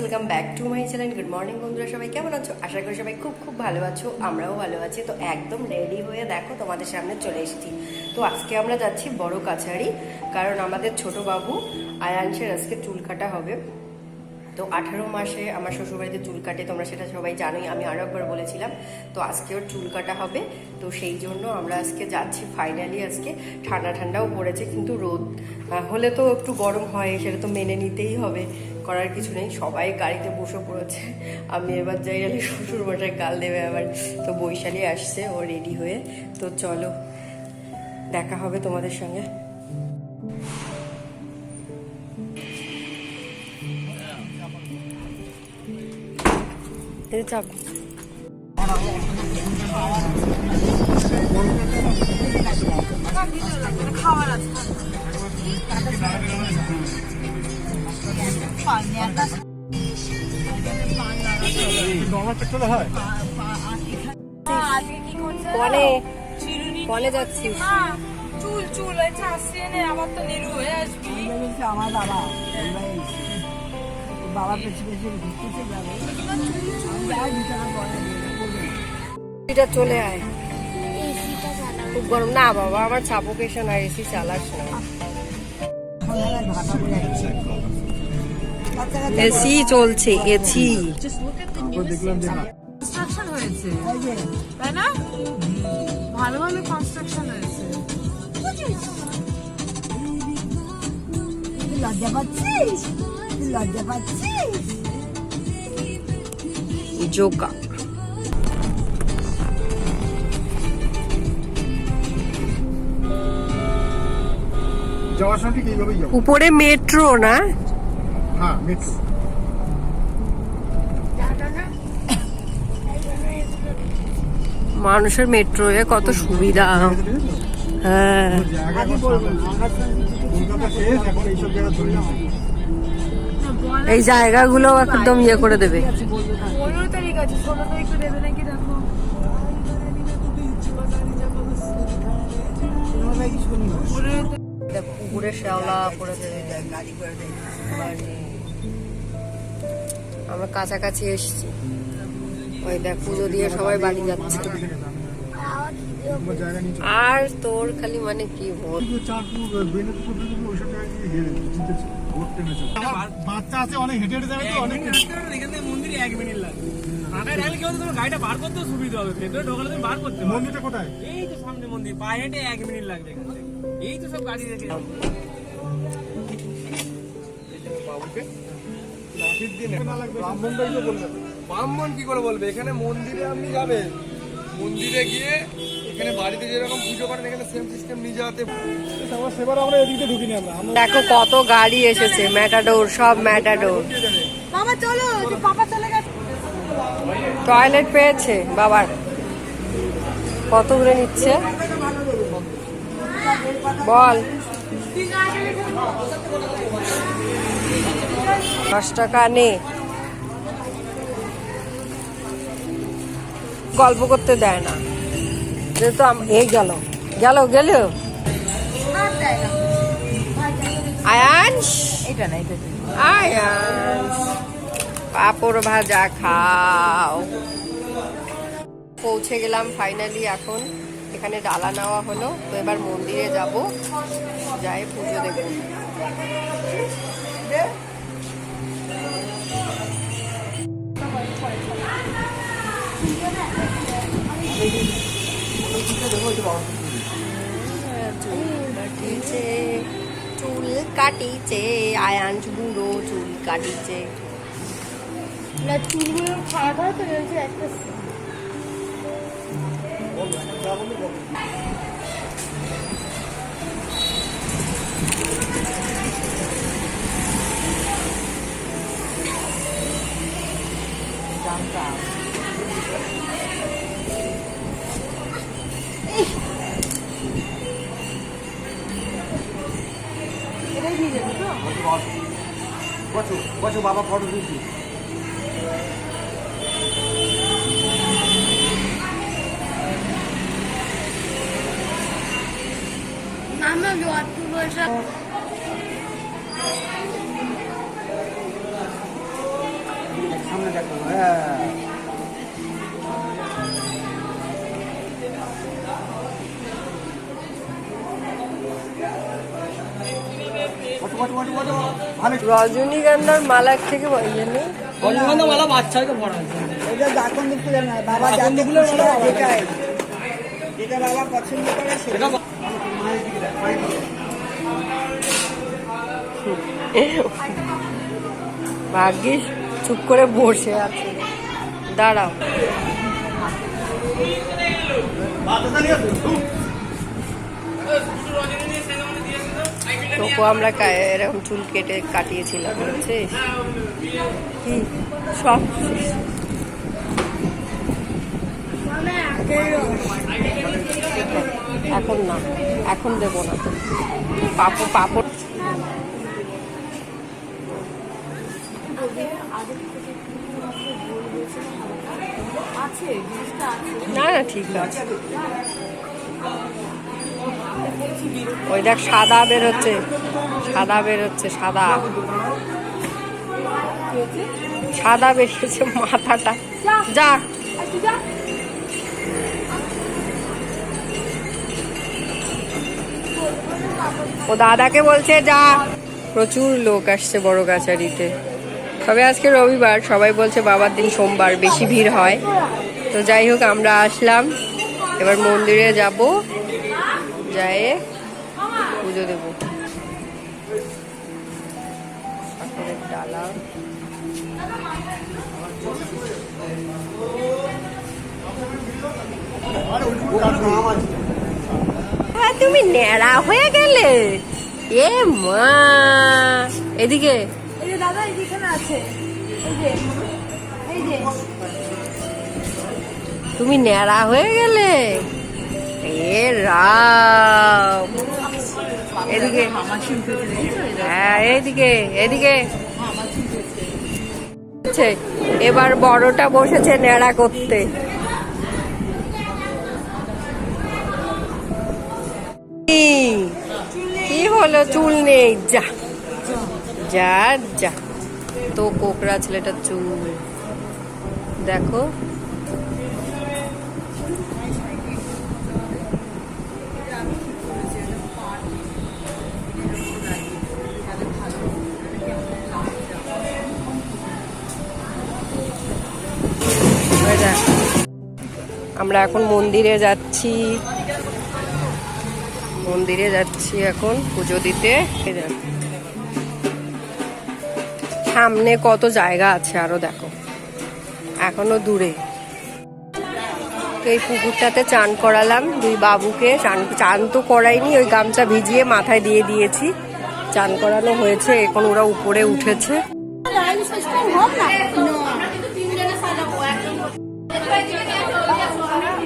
Welcome back to my channel good morning বন্ধুরা, সবাই কেমন আছো? আশা করি সবাই খুব খুব ভালো আছো, আমরাও ভালো আছি। তো একদম রেডি হয়ে দেখো, তোমাদের সামনে চলে এসেছি। তো আজকে আমরা যাচ্ছি বড় কাছারি, কারণ আমাদের ছোট বাবু আয়াংশের আজকে চুল কাটা হবে। তো আঠারো মাসে আমার শ্বশুরবাড়িতে চুল কাটে, তোমরা সেটা সবাই জানোই, আমি আরও একবার বলেছিলাম। তো আজকে ওর চুল কাটা হবে, তো সেই জন্য আমরা আজকে যাচ্ছি ফাইনালি আজকে। ঠান্ডা ঠান্ডাও পড়েছে, কিন্তু রোদ হলে তো একটু গরম হয়, সেটা তো মেনে নিতেই হবে, করার কিছু নেই। সবাই গাড়িতে বসে পড়েছে, আমি এবার যাই গেলে শ্বশুর মশাই গাল দেবে আবার। তো বৈশালী আসছে, ও রেডি হয়ে। তো চলো, দেখা হবে তোমাদের সঙ্গে। এই চাপ। আজকে কি করছে কনে যাচ্ছিস। হ্যাঁ, চুল চুল হয়েছে আসছে নে আমার তো নিরু হয়ে আসবি। আমার বাবা। বাবা পেছনে পেছনে ঘুরতেছে যাবে আমি যাই বিছানা পড়ে করবে এটা চলে আয়। খুব গরম। না বাবা আমার সাপোকেশন আর এসি চালাস না। এসি চলছে এসি। কনস্ট্রাকশন হয়েছে। তাই না? ভালোভাবে কনস্ট্রাকশন হয়েছে। লজ্জা পাচ্ছিস? লজ্জা পাচ্ছিস উপরে মেট্রো না? হ্যাঁ মেট্রো মানুষের মেট্রো এ কত সুবিধা। হ্যাঁ। এই জায়গাগুলো একদম ইয়ে করে দেবে পনেরো তারিখ আছে ষোলো তারিখে দেবে নাকি দেখো কোনোভাবে কি শুনি না। দেখো পুকুরে শ্যাওলা করে দেবে গাড়ি করে দেয়। আমরা কাছাকাছি এসেছি ওই দেখ পুজো দিয়ে সবাই বাড়ি যাচ্ছে। আর তোর খালি মানে কি বল বাচ্চা আছে অনেক হেঁটে হেঁটে যাবে তো অনেক এখান থেকে মন্দিরে এক মিনিট লাগবে। ফাঁকায় রাখলে কি তোমার গাড়িটা বার করতেও সুবিধা হবে ভেতরে ঢোকালে তুমি বার করতে মন্দিরটা কোথায়? এই তো সামনে মন্দির পায়ে হেঁটে এক মিনিট লাগবে এখান থেকে। এই তো সব গাড়ি রেখে ব্রাহ্মণটাই তো ব্রাহ্মণ কি করে বলবে? এখানে মন্দিরে আপনি যাবেন। মন্দিরে গিয়ে এখানে বাড়িতে যেরকম পুজো করেন এখানে সেম সিস্টেম নিয়ে যাওয়াতে আমার সেবার আমরা এদিকে ঢুকিনি আমরা। আমরা দেখো কত গাড়ি এসেছে ম্যাটাডোর সব ম্যাটাডোর বাবা চলো পাপা চলে গেছে। টয়লেট পেয়েছে বাবার। কত করে নিচ্ছে? বল। দশ টাকা নে। গল্প করতে দেয় না। যেহেতু এই গেল। গেল গেল। আয়ান্স এটা না এটা আয়ান্স পাপড় ভাজা খাও। পৌঁছে গেলাম ফাইনালি এখন। এখানে ডালা নেওয়া হলো। তো এবার মন্দিরে যাব। যাই পুজো দেব চুল কাটিছে চুল কাটিছে আয়ান্স বুড়ো চুল কাটিছে না চুলগুলো খারাপ একটা বছর বাবা ফটো যত বছর দেখো হ্যাঁ। রজনীগন্ধার মালার থেকে ইয়ে নেই? রজনীগন্ধা মালা বাচ্চাকে পড়া আছে এটা জাকন্দ ফুলের নয় বাবা জাকন্দ ফুলের যেটা বাবা পছন্দ করে সেটা ভাগ্যিস চুপ করে বসে আছে। দাঁড়াও। তোকে আমরা এরকম চুল কেটে কাটিয়েছিলাম বুঝছিস সব এখন না, এখন দেবো না। পাপড় পাপড়। না না, ঠিক আছে। ওই দেখ সাদা বেরোচ্ছে সাদা বেরোচ্ছে সাদা। সাদা বেরিয়েছে মাথাটা। যা। ও দাদাকে বলছে, যা। প্রচুর লোক আসছে বড় কাছারিতে। তবে আজকে রবিবার, সবাই বলছে বাবার দিন সোমবার বেশি ভিড় হয়। তো যাই হোক, আমরা আসলাম। এবার মন্দিরে যাব। যাই পুজো দেব। ডালা। হ্যাঁ, তুমি ন্যাড়া হয়ে গেলে। এ মা। এদিকে। এই যে দাদা এই আছে। এই যে এই যে। তুমি ন্যাড়া হয়ে গেলে। এ এদিকে। হ্যাঁ এদিকে এবার বড়টা বসেছে ন্যাড়া করতে। কি? হলো? চুল নেই। যা। যা যা। তো কোকড়া ছেলেটার চুল। দেখো। আমরা এখন মন্দিরে যাচ্ছি। মন্দিরে যাচ্ছি এখন পুজো দিতে। সামনে কত জায়গা আছে আরও দেখো। এখনও দূরে। তো এই পুকুরটাতে চান করালাম। দুই বাবুকে চান চান তো করাইনি ওই গামছা ভিজিয়ে মাথায় দিয়ে দিয়েছি। চান করানো হয়েছে এখন ওরা উপরে উঠেছে। হোক না?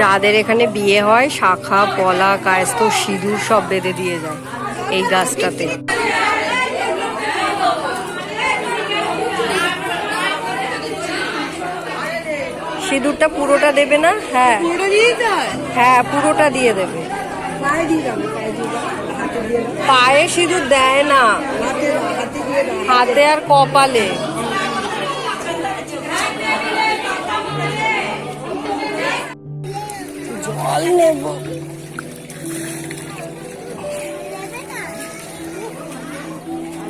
যাদের এখানে বিয়ে হয় শাখা পলা কায়স্ত সিঁদুর সব বেঁধে দিয়ে যায় এই গাছটাতে। সিঁদুরটা পুরোটা দেবে না? হ্যাঁ। দিয়ে হ্যাঁ পুরোটা দিয়ে দেবে। পায়ে সিঁদুর দেয় না। হাতে আর কপালে। জল নেব।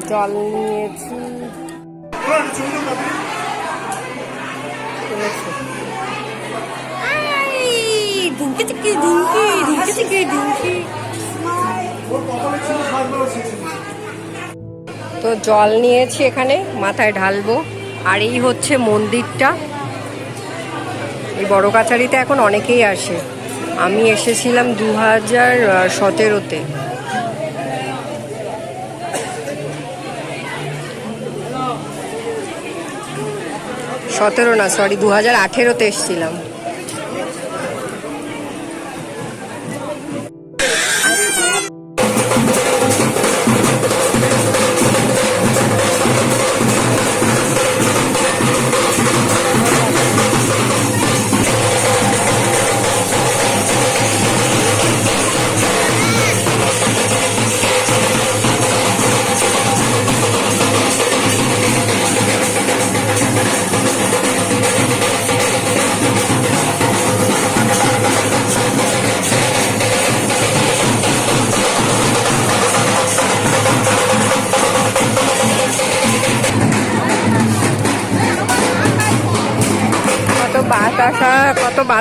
জল নিয়েছি। তো জল নিয়েছি এখানে, মাথায় ঢালবো। আর এই হচ্ছে মন্দিরটা। এই বড় কাছারিতে এখন অনেকেই আসে। আমি এসেছিলাম দু হাজার সতেরোতে। সতেরো না সরি দু হাজার আঠেরোতে এসেছিলাম।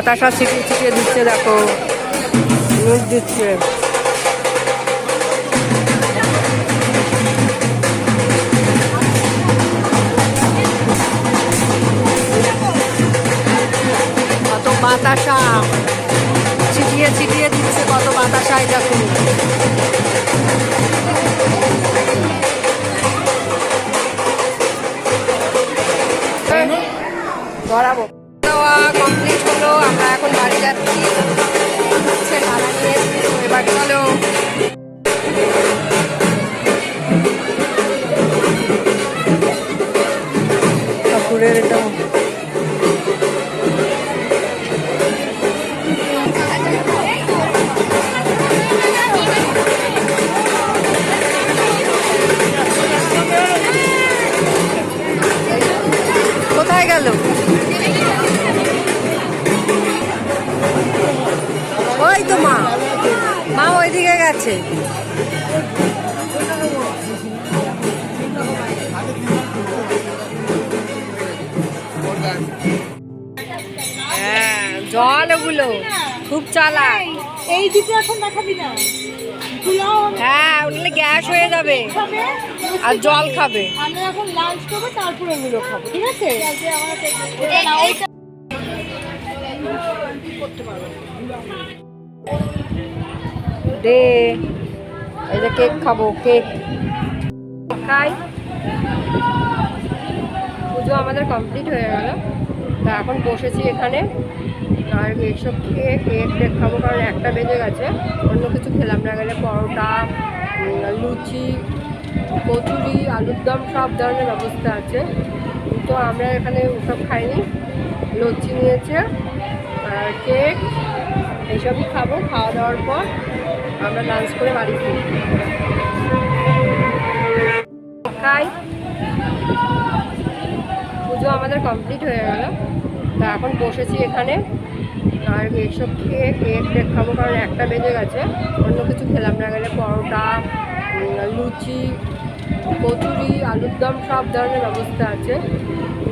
বাতাসা ছিটিয়ে ছিটিয়ে দিচ্ছে, দেখো। নিউজ দিচ্ছে। কত বাতাসা। ছিটিয়ে ছিটিয়ে দিচ্ছে, কত বাতাসায় দেখো দেওয়া কমপ্লিট হলো আমরা এখন বাড়ি যাচ্ছি। হচ্ছে ভাড়া এবার চলো। ঠাকুরের এটা গেছে হ্যাঁ জল ওগুলো খুব চালাক এই দুটো এখন দেখাবি না? হ্যাঁ গ্যাস হয়ে যাবে। আর জল খাবে। আমরা এখন লাঞ্চ করব তারপরে ওগুলো খাব ঠিক আছে? না, ওইটা দে। এই যে কেক খাব, কেক। খাই। পুজো আমাদের কমপ্লিট হয়ে গেল। তা এখন বসেছি এখানে। আর এইসব খেয়ে কেক টেক খাব কারণ একটা বেজে গেছে। অন্য কিছু খেলাম না। গেলে পরোটা লুচি, কচুরি, আলুর দম, সব ধরনের ব্যবস্থা আছে। তো আমরা এখানে ওসব খাইনি। লুচি নিয়েছে। আর কেক এইসবই খাব। খাওয়া দাওয়ার পর। আমরা লাঞ্চ করে বাড়ি ফিরি। পুজো আমাদের কমপ্লিট হয়ে গেল। তা এখন বসেছি এখানে। আর এইসব খেয়ে কেক টেক খাব কারণ একটা বেজে গেছে। অন্য কিছু খেলাম না। গেলে পরোটা লুচি, কচুরি, আলুর দম, সব ধরনের ব্যবস্থা আছে।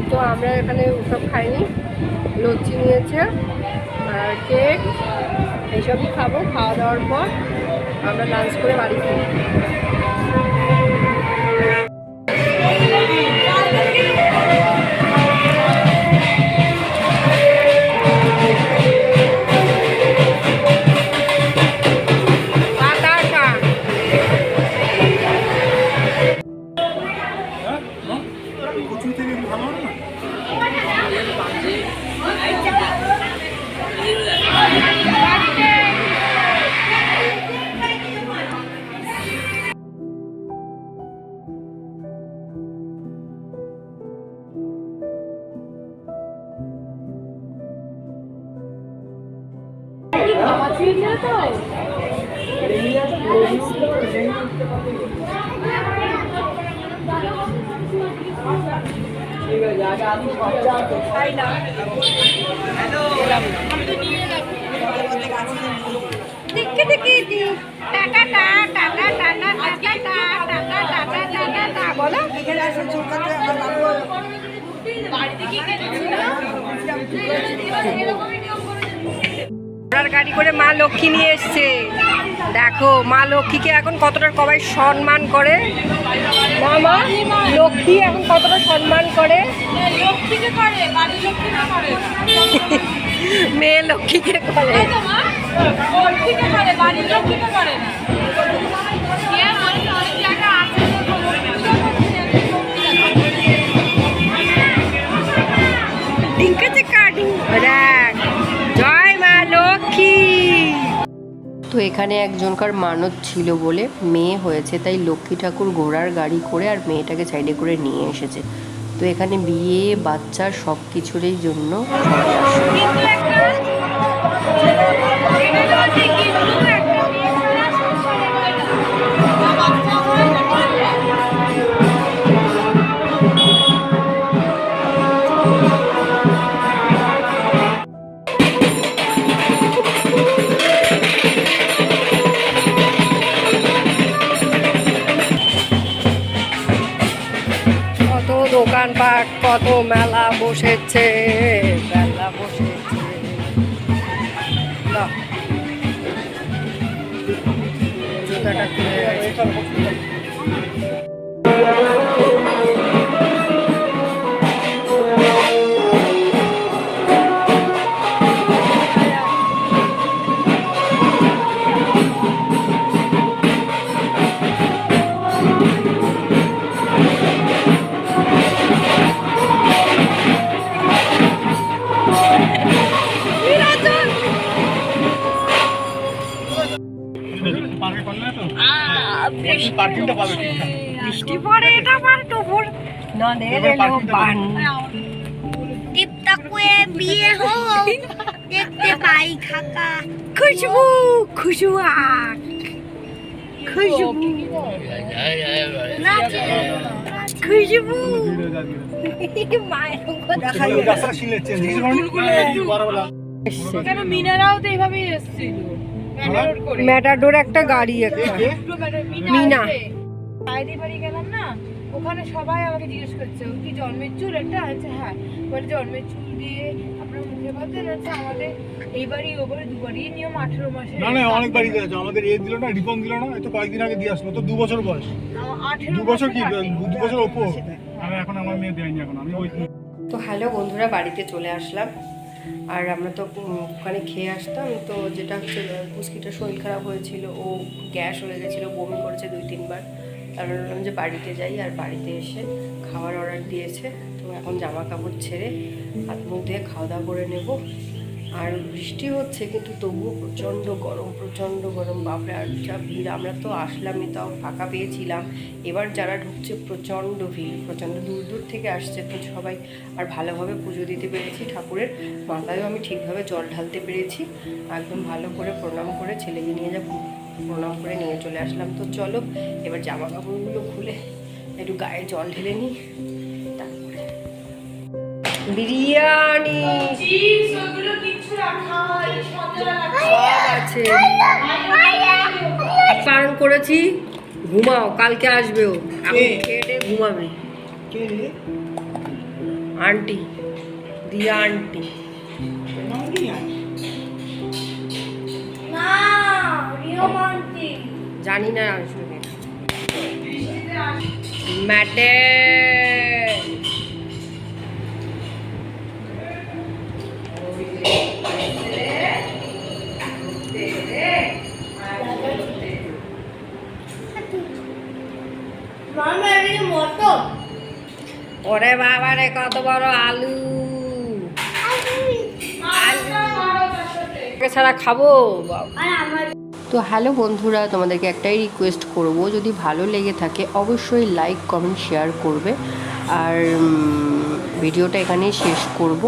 তো আমরা এখানে ওসব খাইনি। লুচি নিয়েছে, আর কেক এইসবই খাব। খাওয়া দাওয়ার পর আমরা লাঞ্চ করে বাড়ি ফিরি। টিকি টি টাটা টা টাটা টাটা টাটা টা টাটা টাটা টাটা টা বলো। আমরা ঘোড়ার গাড়ি করে মা লক্ষ্মী নিয়ে এসছে। দেখো মা লক্ষ্মীকে এখন কতটা সবাই সম্মান করে। না মা লক্ষ্মী এখন কতটা সম্মান করে। মেয়ে লক্ষ্মীকে করে। তো এখানে একজনকার মানত ছিল বলে মেয়ে হয়েছে তাই লক্ষ্মী ঠাকুর ঘোড়ার গাড়ি করে আর মেয়েটাকে সাইডে করে নিয়ে এসেছে। তো এখানে বিয়ে বাচ্চা সব কিছুরই জন্য সবাই আসে মেলা নদের এলো বান টিপটা কুয়ে বিয়ে হো। দেখতে পাই খাকা। খুশবু খুশবু আখ। খুশবু। নাচে। খুশবু। ধীরে যা, ধীরে যা। মায়ের মুখ দেখা ওই রাস্তাটা শিলের চেঞ্জ কিছু বড়বেলা। কেন মিনারাও তো এইভাবেই এসেছিল? ম্যাটাডোর একটা গাড়ি একটা। মিনা। বাইরে বাড়ি গেলাম না? ওখানে সবাই আমাকে জিজ্ঞেস করছে "ওর কি জন্মের চুল? একটা আছে হ্যাঁ। বলে জন্মের চুল দিয়ে আপনার মুখে আছে আমাদের এইবারই দুবারই নিয়ম আঠেরো মাসে না না অনেক দিয়েছে আমাদের এ দিল না রিপন দিল না কয়েকদিন আগে দিয়ে আসলো। তো দু বছর বয়স। আঠেরো দু বছর কি দু বছর আমি এখন আমার মেয়ে দেয়নি এখন আমি ওই তো হ্যালো বন্ধুরা বাড়িতে চলে আসলাম। আর আমরা তো ওখানে খেয়ে আসতাম। তো যেটা হচ্ছে শরীর খারাপ হয়েছিল ও গ্যাস হয়ে গেছিল বমি করেছে দুই তিনবার। তারপর বললাম যে বাড়িতে যাই আর বাড়িতে এসে খাবার অর্ডার দিয়েছে, তো এখন জামা কাপড় ছেড়ে হাত মুখ দিয়ে খাওয়া দাওয়া করে নেব। আর বৃষ্টি হচ্ছে, কিন্তু তবুও প্রচণ্ড গরম প্রচণ্ড গরম, বাপরে, আর যা ভিড়, আমরা তো আসলামই, তাও ফাঁকা পেয়েছিলাম। এবার যারা ঢুকছে, প্রচণ্ড ভিড়, প্রচণ্ড দূর দূর থেকে আসছে, তো সবাই আর ভালোভাবে পুজো দিতে পেরেছি। ঠাকুরের মাথায়ও আমি ঠিকভাবে জল ঢালতে পেরেছি। একদম ভালো করে প্রণাম করে ছেলেকে নিয়ে যা প্রণাম করে নিয়ে চলে আসলাম। তো চলো এবার জামা কাপড়গুলো খুলে একটু গায়ে জল ঢেলে নিই তারপরে বিরিয়ানি। আছে বারণ করেছি ঘুমাও কালকে আসবে ও এখন খেয়ে টেয়ে ঘুমাবে। আন্টি দিয়া আন্টি। জানি না আসবে ম্যাটে ওরে বাবা রে কত বড় আলু। একে ছাড়া খাব? বাবা তো হ্যালো বন্ধুরা, তোমাদেরকে একটাই রিকোয়েস্ট করব, যদি ভালো লেগে থাকে অবশ্যই লাইক কমেন্ট শেয়ার করবে। আর ভিডিওটা এখানেই শেষ করব।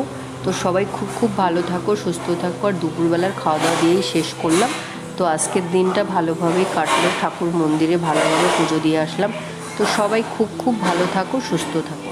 তো সবাই খুব খুব ভালো থাকো, সুস্থ থাকো, আর দুপুরবেলার খাওয়া দাওয়া দিয়েই শেষ করলাম। তো আজকের দিনটা ভালোভাবেই কাটলো, ঠাকুর মন্দিরে ভালোভাবে পুজো দিয়ে আসলাম। তো সবাই খুব খুব ভালো থাকো, সুস্থ থাকো।